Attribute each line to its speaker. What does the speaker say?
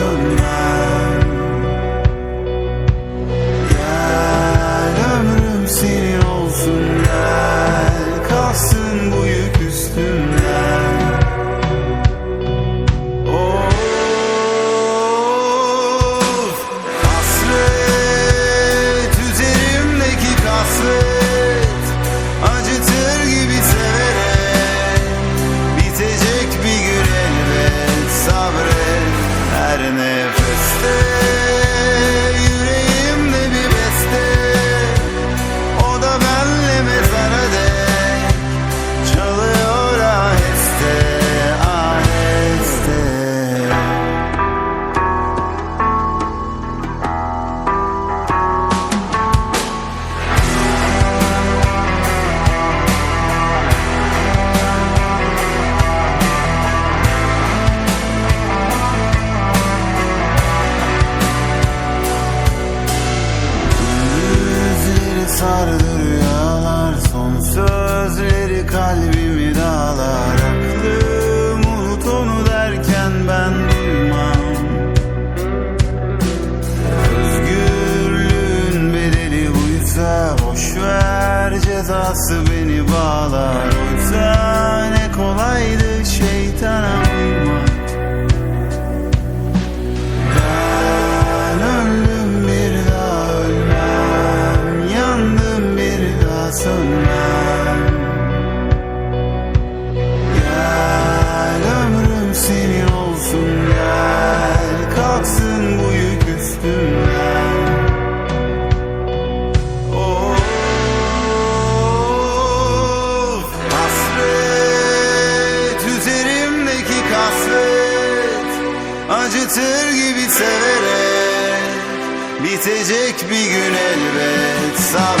Speaker 1: sun kalbimi dağlar Aklım unut onu derken ben duymam. Özgürlüğün bedeli buysa Boşver cezası beni bağlar. Oysa ne kolaydı şeytana uymak Ben öldüm bir daha ölmem. Yandım bir daha sönmem acıtır gibi severek Bitecek bir gün elbet. Sabret